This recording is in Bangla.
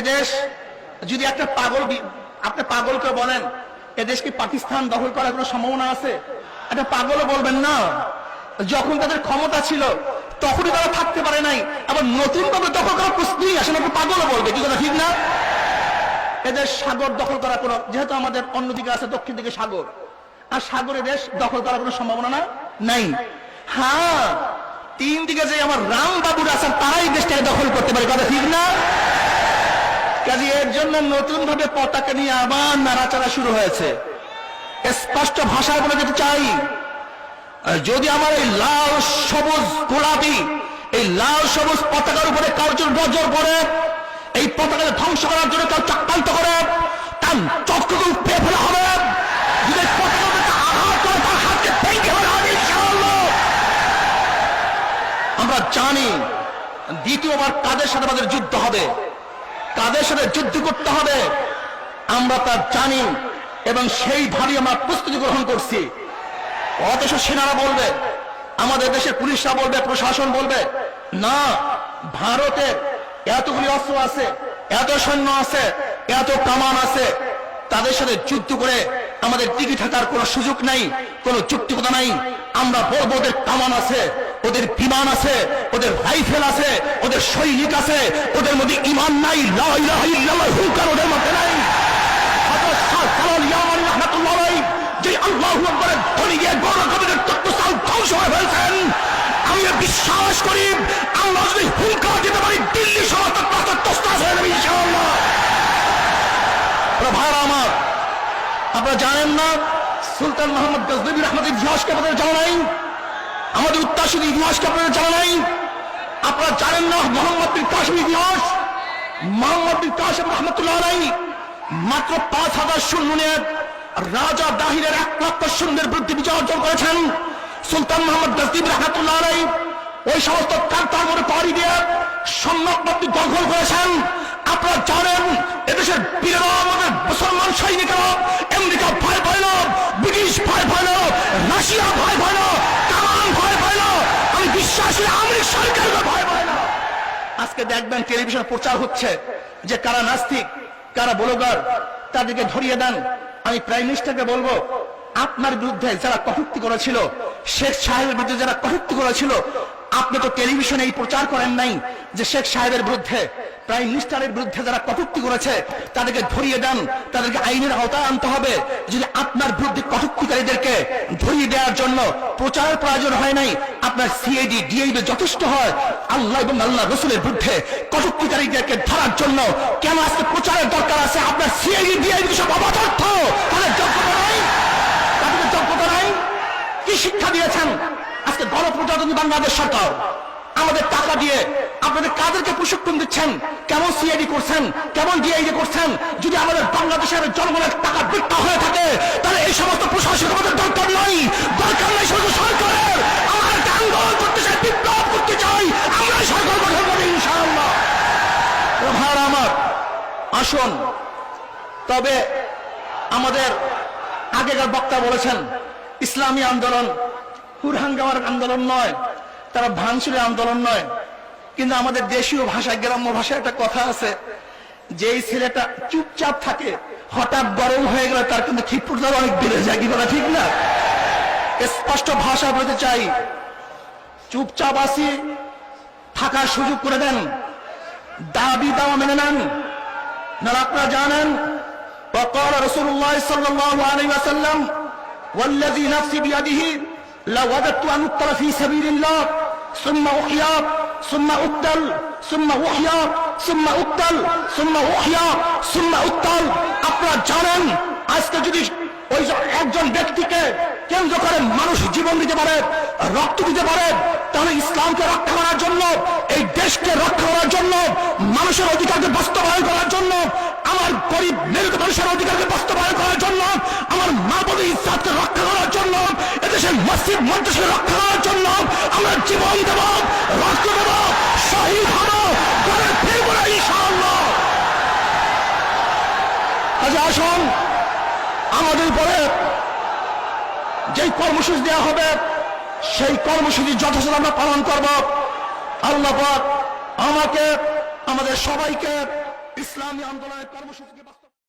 এদেশ যদি একটা পাগল আপনি পাগলকে বলেন, এদেশ কি পাকিস্তান দখল করার কোনো সম্ভাবনা আছে? একটা পাগলও বলবেন না। যখন তাদের ক্ষমতা ছিল, তখনই তারা থাকতে পারে নাই। আবার নতুন ভাবে দখল করার প্রশ্নই আসে না পাগলও বলবে, কি কথা, ঠিক না? এদের সাগর দখল করার কোনো যেহেতু আমাদের অন্যদিকে আছে, দক্ষিণ দিকে সাগর। আর সাগরে দেশ দখল করার কোনো সম্ভাবনা না নাই। হ্যাঁ তিন দিকে যে আমার রাম বাবুর আছেন, তারাই দেশটাকে দখল করতে পারে, কথা ঠিক না? এর জন্য নতুন ভাবে পতাকা নিয়ে আবার নাড়াচাড়া শুরু হয়েছে। স্পষ্ট ভাষায় বলে যেতে চাই যদি আমার এই লাল, সবুজ, গোলাপি, এই লাল, সবুজ পতাকার উপরে কার্যর নজর পড়ে, এই পতাকাকে ধ্বংস করার জন্য কেউ চক্রান্ত করে তার চক্রকে উপড়ে ফেলা হবে। তার। আমরা জানি দ্বিতীয়বার কাদের সাথে আমাদের যুদ্ধ হবে? কাদের সাথে যুদ্ধ করতে হবে। আমরা তা জানি এবং সেই সেইভাবে আমরা প্রস্তুতি গ্রহণ করছি। অথচ সেনারা বলবে, আমাদের দেশের পুলিশরা বলবে, প্রশাসন বলবে, না ভারতের এতগুলি অস্ত্র আছে, এত সৈন্য আছে, এত কামান আছে। তাদের সাথে যুদ্ধ করে আমাদের টিকে থাকার কোনো সুযোগ নাই, কোনো যুক্তিকতা নাই। আমরা বলব ওদের কামান আছে ওদের বিমান আছে, ওদের রাইফেল আছে, ওদের সৈনিক আছে, ওদের মধ্যে ইমান নাই হুঙ্কার ওদের মধ্যে নাই। বিশ্বাস পারি, দিল্লি আপনারা জানেন না, সুলতান মোহাম্মদ গজনবী রহমতের ইতিহাসকে আপনাদের জানা উত্তাসীর ইতিহাসকে আপনাদের জানা নাই? আপনারা জানেন না মোহাম্মদ বিন কাশিম ইতিহাস? মোহাম্মদ বিন কাশিম রহমতুল্লাহ আলাই মাত্র পাঁচ হাজার শূন্য নিয়ে রাজা দাহিরের এক লক্ষ শূন্যের বিরুদ্ধে বিজয় অর্জন করেছেন সুলতান মোহাম্মদ গজনবী রহমতুল্লাহ আলাই ওই সমস্ত কান্তার মধ্যে পাড়ি দিয়ে সম্যকবাদী দখল করেছেন। আপনারা জানেন এদেশের বীরেরা আমাদের মুসলমান সৈনিকেরা আজকে দেখবেন টেলিভিশনে প্রচার হচ্ছে যে কারা নাস্তিক, কারা বলগার, তাদেরকে ধরিয়ে দেন। আমি প্রাইম মিনিস্টারকে বলব, আপনার বিরুদ্ধে যারা কটূক্তি করেছিল, শেখ সাহেবের বিরুদ্ধে যারা কটূক্তি করেছিল, আপনি তো টেলিভিশনে এই প্রচার করেন নাই যে শেখ সাহেবের বিরুদ্ধে, প্রাইম মিনিস্টারের বিরুদ্ধে যারা কটূক্তি করেছে, তাদেরকে ধরিয়ে দেন, তাদেরকে আইনের আওতায় আনতে হবে। যদি আপনার বিরুদ্ধে দেওয়ার জন্য প্রচার প্রয়োজন হয় নাই। আপনার সিআইডি ডিআইবি যথেষ্ট হয়। আল্লাহ এবং আল্লাহ রসুলের বিরুদ্ধে কটুক্তিকারীদেরকে ধরার জন্য কেন আজকে প্রচারের দরকার আছে? আপনার সিআইডি ডিআইবি সব অপদার্থ তাদের যোগ্যতা নাই। তাদের যোগ্যতা নাই। কি শিক্ষা দিয়েছেন? আজকে গণপ্রজাতন্ত্রী বাংলাদেশ সরকার। আমাদের টাকা দিয়ে আপনাদের কাদেরকে প্রশিক্ষণ দিচ্ছেন? কেমন সিআইডি করছেন? কেমন ডিআইডি করছেন? যদি আমাদের বাংলাদেশের জনগণের টাকা বৃত্তা হয়ে থাকে, তাহলে এই সমস্ত প্রশাসন আমাদের দরকার নাই দরকার নাই শুধু সরকারের। করতে চাই। আমার আসুন। তবে আমাদের আগেকার বক্তা বলেছেন, ইসলামী আন্দোলন হুরহাঙ্গামার আন্দোলন নয়, তারা ভাঙচুরের আন্দোলন নয়। কিন্তু আমাদের দেশীয় ভাষায় গ্রাম্য ভাষায় একটা কথা আছে যে এই ছেলেটা চুপচাপ থাকে হঠাৎ গরম হয়ে গেলে তার কিন্তু ক্ষিপ্রতা অনেক বেড়ে যায় কি কথা ঠিক না স্পষ্ট ভাষা বলতে চাই চুপচাপ আসি থাকার সুযোগ করে দেন দাবি দাওয়া মেনে নেন না আপনারা জানেন وقال رسول الله صلى الله عليه وسلم والذي نفسي بيده لوددت أن أقتل في سبيل الله ثم أحيا ثم أقتل ثم أحيا ثم أقتل ثم أحيا ثم أقتل আপনারা জানেন আজকে যদি ওই যে একজন ব্যক্তিকে কেন্দ্র করে মানুষ জীবন দিতে পারে রক্ত দিতে পারে তাহলে ইসলামকে রক্ষা করার জন্য এই দেশকে রক্ষা করার জন্য মানুষের অধিকারকে বাস্তবায়ন করার জন্য আমার গরিব নিরীহ মানুষের অধিকারকে বাস্তবায়ন করার জন্য আমার মা বোনের ইজ্জাতকে রক্ষা মসজিদ মন্ত্রকে রক্ষা করার জন্য আমরা জীবন দেব, রক্ত দেব, শহীদ হব, ঘরে ফিরব না ইনশাআল্লাহ। কাজে আসুন, আমাদের উপরে যেই কর্মসূচি দেওয়া হবে, সেই কর্মসূচি যথাযথ আমরা পালন করব। আল্লাহ আমাকে, আমাদের সবাইকে ইসলামী আন্দোলনের কর্মসূচিকে